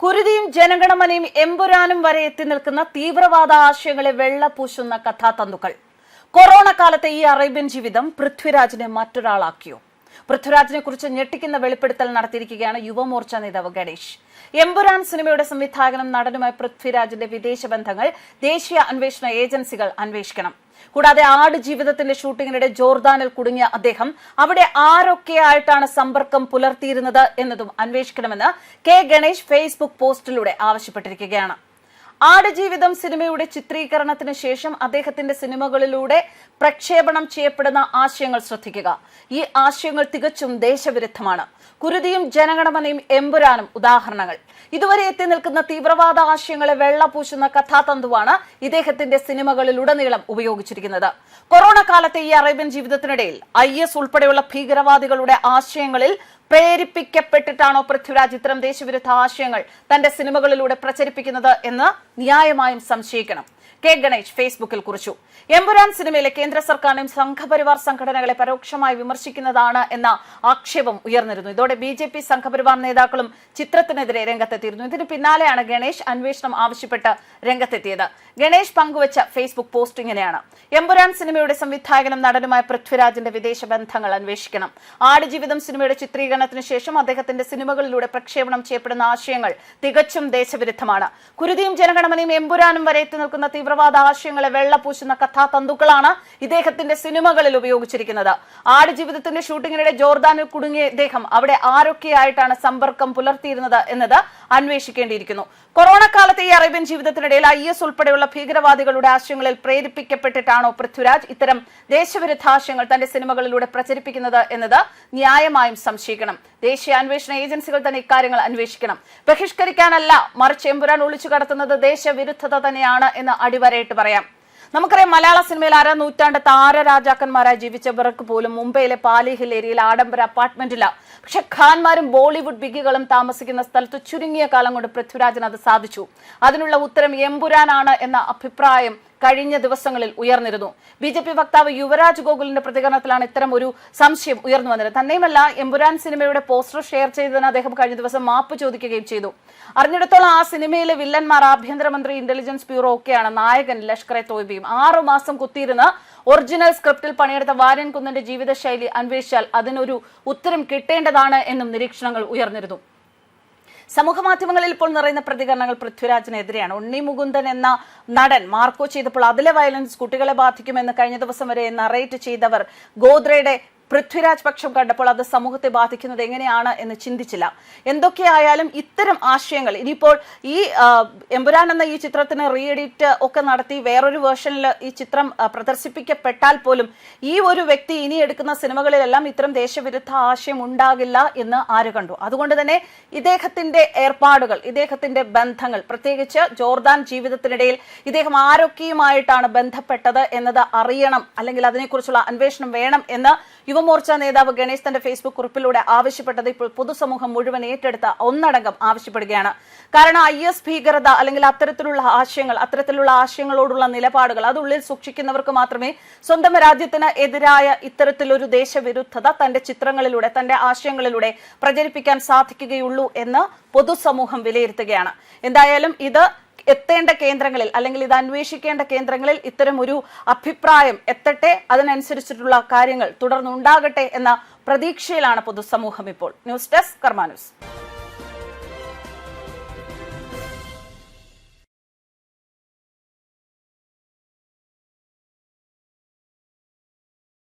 കുരുതിയും ജനഗണമനയും എമ്പുരാനും വരെ എത്തി നിൽക്കുന്ന തീവ്രവാദ ആശയങ്ങളെ വെള്ളപൂശുന്ന കഥാതന്തുക്കൾ. കൊറോണ കാലത്തെ ഈ അറേബ്യൻ ജീവിതം പൃഥ്വിരാജിനെ മറ്റൊരാളാക്കിയോ? പൃഥ്വിരാജിനെ കുറിച്ച് ഞെട്ടിക്കുന്ന വെളിപ്പെടുത്തൽ നടത്തിയിരിക്കുകയാണ് യുവമോർച്ച നേതാവ് ഗണേഷ്. എമ്പുരാൻ സിനിമയുടെ സംവിധായകനും നടനുമായ പൃഥ്വിരാജിന്റെ വിദേശ ബന്ധങ്ങൾ ദേശീയ അന്വേഷണ ഏജൻസികൾ അന്വേഷിക്കണം. കൂടാതെ ആട് ജീവിതത്തിന്റെ ഷൂട്ടിങ്ങിനിടെ ജോർദാനിൽ കുടുങ്ങിയ അദ്ദേഹം അവിടെ ആരൊക്കെയായിട്ടാണ് സമ്പർക്കം പുലർത്തിയിരുന്നത് എന്നതും അന്വേഷിക്കണമെന്ന് കെ ഗണേഷ് ഫേസ്ബുക്ക് പോസ്റ്റിലൂടെ ആവശ്യപ്പെട്ടിരിക്കുകയാണ്. ആടുജീവിതം സിനിമയുടെ ചിത്രീകരണത്തിന് ശേഷം അദ്ദേഹത്തിന്റെ സിനിമകളിലൂടെ പ്രക്ഷേപണം ചെയ്യപ്പെടുന്ന ആശയങ്ങൾ ശ്രദ്ധിക്കുക. ഈ ആശയങ്ങൾ തികച്ചും ദേശവിരുദ്ധമാണ്. കുരുതിയും ജനഗണമനയും എമ്പുരാനും ഉദാഹരണങ്ങൾ. ഇതുവരെ എത്തി നിൽക്കുന്ന തീവ്രവാദ ആശയങ്ങളെ വെള്ളപൂശുന്ന കഥാതന്തുവാണ് ഇദ്ദേഹത്തിന്റെ സിനിമകളിലുടനീളം ഉപയോഗിച്ചിരിക്കുന്നത്. കൊറോണ കാലത്തെ ഈ അറേബ്യൻ ജീവിതത്തിനിടയിൽ ഐ എസ് ഉൾപ്പെടെയുള്ള ഭീകരവാദികളുടെ ആശയങ്ങളിൽ പ്രേരിപ്പിക്കപ്പെട്ടിട്ടാണോ പൃഥ്വിരാജ് ഇത്തരം ദേശവിരുദ്ധ ആശയങ്ങൾ തന്റെ സിനിമകളിലൂടെ പ്രചരിപ്പിക്കുന്നത് എന്ന് ന്യായമായും സംശയിക്കണം. കെ ഗണേഷ് ഫേസ്ബുക്കിൽ കുറിച്ചു. എമ്പുരാൻ സിനിമയിലെ കേന്ദ്ര സർക്കാരിനും സംഘപരിവാർ സംഘടനകളെ പരോക്ഷമായി വിമർശിക്കുന്നതാണ് എന്ന ആക്ഷേപം ഉയർന്നിരുന്നു. ഇതോടെ ബി ജെ പി സംഘപരിവാർ നേതാക്കളും ചിത്രത്തിനെതിരെ രംഗത്തെത്തിയിരുന്നു. ഇതിന് പിന്നാലെയാണ് ഗണേഷ് അന്വേഷണം ആവശ്യപ്പെട്ട് രംഗത്തെത്തിയത്. ഗണേഷ് പങ്കുവച്ച ഫേസ്ബുക്ക് പോസ്റ്റ് ഇങ്ങനെയാണ്. എമ്പുരാൻ സിനിമയുടെ സംവിധായകനും നടനുമായ പൃഥ്വിരാജിന്റെ വിദേശ ബന്ധങ്ങൾ അന്വേഷിക്കണം. ആടുജീവിതം സിനിമയുടെ ചിത്രീകരണത്തിന് ശേഷം അദ്ദേഹത്തിന്റെ സിനിമകളിലൂടെ പ്രക്ഷേപണം ചെയ്യപ്പെടുന്ന ആശയങ്ങൾ തികച്ചും ദേശവിരുദ്ധമാണ്. കുരുതിയും ജനഗണമനയും എമ്പുരാനും വരെ എത്തി നിൽക്കുന്ന തീവ്രവാദ ആശയങ്ങളെ വെള്ളപൂശുന്ന കഥാതന്തുക്കളാണ് ഇദ്ദേഹത്തിന്റെ സിനിമകളിൽ ഉപയോഗിച്ചിരിക്കുന്നത്. ആടുജീവിതത്തിന്റെ ഷൂട്ടിങ്ങിനിടെ ജോർദാനിൽ കുടുങ്ങിയ ഇദ്ദേഹം അവിടെ ആരൊക്കെയായിട്ടാണ് സമ്പർക്കം പുലർത്തിയിരുന്നത് എന്നത് അന്വേഷിക്കേണ്ടിയിരിക്കുന്നു. കൊറോണ കാലത്തെ ഈ അറേബ്യൻ ജീവിതത്തിനിടയിൽ ഐ എസ് ഉൾപ്പെടെയുള്ള ഭീകരവാദികളുടെ ആശയങ്ങളിൽ പ്രേരിപ്പിക്കപ്പെട്ടിട്ടാണോ പൃഥ്വിരാജ് ഇത്തരം ദേശവിരുദ്ധ ആശയങ്ങൾ തന്റെ സിനിമകളിലൂടെ പ്രചരിപ്പിക്കുന്നത് എന്നത് ന്യായമായും സംശയിക്കണം. ദേശീയ അന്വേഷണ ഏജൻസികൾ തന്നെ ഇക്കാര്യങ്ങൾ അന്വേഷിക്കണം. ബഹിഷ്കരിക്കാനല്ല മറിച്ച് എമ്പുരാൻ ഒളിച്ചു കടത്തുന്നത് ദേശവിരുദ്ധത തന്നെയാണ് എന്ന് അടിവരയിട്ട് പറയാം. നമുക്കറിയാം മലയാള സിനിമയിൽ അര നൂറ്റാണ്ട് താരരാജാക്കന്മാരായി ജീവിച്ചവർക്ക് പോലും മുംബൈയിലെ പാലി ഹിൽ ഏരിയയിൽ ആഡംബര അപ്പാർട്ട്മെന്റില്ല പക്ഷെ ഖാൻമാരും ബോളിവുഡ് ബിഗികളും താമസിക്കുന്ന സ്ഥലത്ത് ചുരുങ്ങിയ കാലം കൊണ്ട് പൃഥ്വിരാജിന് അത് സാധിച്ചു. അതിനുള്ള ഉത്തരം എമ്പുരാനാണ് എന്ന അഭിപ്രായം കഴിഞ്ഞ ദിവസങ്ങളിൽ ഉയർന്നിരുന്നു. ബി ജെ പി വക്താവ് യുവരാജ് ഗോകുലിന്റെ പ്രതികരണത്തിലാണ് ഇത്തരം ഒരു സംശയം ഉയർന്നു വന്നത്. തന്നെയുമല്ല എമ്പുരാൻ സിനിമയുടെ പോസ്റ്റർ ഷെയർ ചെയ്തതിന് അദ്ദേഹം കഴിഞ്ഞ ദിവസം മാപ്പ് ചോദിക്കുകയും ചെയ്തു. അറിഞ്ഞിടത്തോളം ആ സിനിമയിലെ വില്ലന്മാർ ആഭ്യന്തരമന്ത്രി ഇന്റലിജൻസ് ബ്യൂറോ ഒക്കെയാണ്. നായകൻ ലഷ്കർ എ തോയ്ബിയും ആറു മാസം കുത്തിയിരുന്ന് ഒറിജിനൽ സ്ക്രിപ്റ്റിൽ പണിയെടുത്ത വാര്യൻ കുന്നന്റെ ജീവിതശൈലി അന്വേഷിച്ചാൽ അതിനൊരു ഉത്തരം കിട്ടേണ്ടതാണ് എന്നും നിരീക്ഷണങ്ങൾ ഉയർന്നിരുന്നു. സമൂഹ മാധ്യമങ്ങളിൽ ഇപ്പോൾ നിറയുന്ന പ്രതികരണങ്ങൾ പൃഥ്വിരാജിനെതിരെയാണ്. ഉണ്ണി മുകുന്ദൻ എന്ന നടൻ മാർക്കോ ചെയ്തപ്പോൾ അതിലെ വയലൻസ് കുട്ടികളെ ബാധിക്കുമെന്ന് കഴിഞ്ഞ ദിവസം വരെ നറേറ്റ് ചെയ്തവർ ഗോദ്രയുടെ പൃഥ്വിരാജ് പക്ഷം കണ്ടപ്പോൾ അത് സമൂഹത്തെ ബാധിക്കുന്നത് എങ്ങനെയാണ് എന്ന് ചിന്തിച്ചില്ല. എന്തൊക്കെയായാലും ഇത്തരം ആശയങ്ങൾ ഇനിയിപ്പോൾ ഈ എമ്പുരാൻ എന്ന ഈ ചിത്രത്തിന് റീ എഡിറ്റ് ഒക്കെ നടത്തി വേറൊരു വേർഷനിൽ ഈ ചിത്രം പ്രദർശിപ്പിക്കപ്പെട്ടാൽ പോലും ഈ ഒരു വ്യക്തി ഇനി എടുക്കുന്ന സിനിമകളിലെല്ലാം ഇത്തരം ദേശവിരുദ്ധ ആശയം ഉണ്ടാകില്ല എന്ന് ആര് കണ്ടു? അതുകൊണ്ട് തന്നെ ഇദ്ദേഹത്തിന്റെ ഏർപ്പാടുകൾ ഇദ്ദേഹത്തിന്റെ ബന്ധങ്ങൾ പ്രത്യേകിച്ച് ജോർദാൻ ജീവിതത്തിനിടയിൽ ഇദ്ദേഹം ആരൊക്കെയുമായിട്ടാണ് ബന്ധപ്പെട്ടത് എന്നത് അറിയണം അല്ലെങ്കിൽ അതിനെക്കുറിച്ചുള്ള അന്വേഷണം വേണം എന്ന് യുവമോർച്ച നേതാവ് ഗണേശ് തന്റെ ഫേസ്ബുക്ക് കുറിപ്പിലൂടെ ആവശ്യപ്പെട്ടത് ഇപ്പോൾ പൊതുസമൂഹം മുഴുവൻ ഏറ്റെടുത്ത ഒന്നടങ്കം ആവശ്യപ്പെടുകയാണ്. കാരണം ഐ എസ് ഭീകരത അല്ലെങ്കിൽ അത്തരത്തിലുള്ള ആശയങ്ങൾ അത്തരത്തിലുള്ള ആശയങ്ങളോടുള്ള നിലപാടുകൾ അത് ഉള്ളിൽ സൂക്ഷിക്കുന്നവർക്ക് മാത്രമേ സ്വന്തം രാജ്യത്തിന് എതിരായ ഇത്തരത്തിലൊരു ദേശവിരുദ്ധത തന്റെ ചിത്രങ്ങളിലൂടെ തന്റെ ആശയങ്ങളിലൂടെ പ്രചരിപ്പിക്കാൻ സാധിക്കുകയുള്ളൂ എന്ന് പൊതുസമൂഹം വിലയിരുത്തുകയാണ്. എന്തായാലും ഇത് എത്തേണ്ട കേന്ദ്രങ്ങളിൽ അല്ലെങ്കിൽ ഇത് അന്വേഷിക്കേണ്ട കേന്ദ്രങ്ങളിൽ ഇത്തരം ഒരു അഭിപ്രായം എത്തട്ടെ അതിനനുസരിച്ചിട്ടുള്ള കാര്യങ്ങൾ തുടർന്നുണ്ടാകട്ടെ എന്ന പ്രതീക്ഷയിലാണ് പൊതുസമൂഹം ഇപ്പോൾ. News desk Karma news.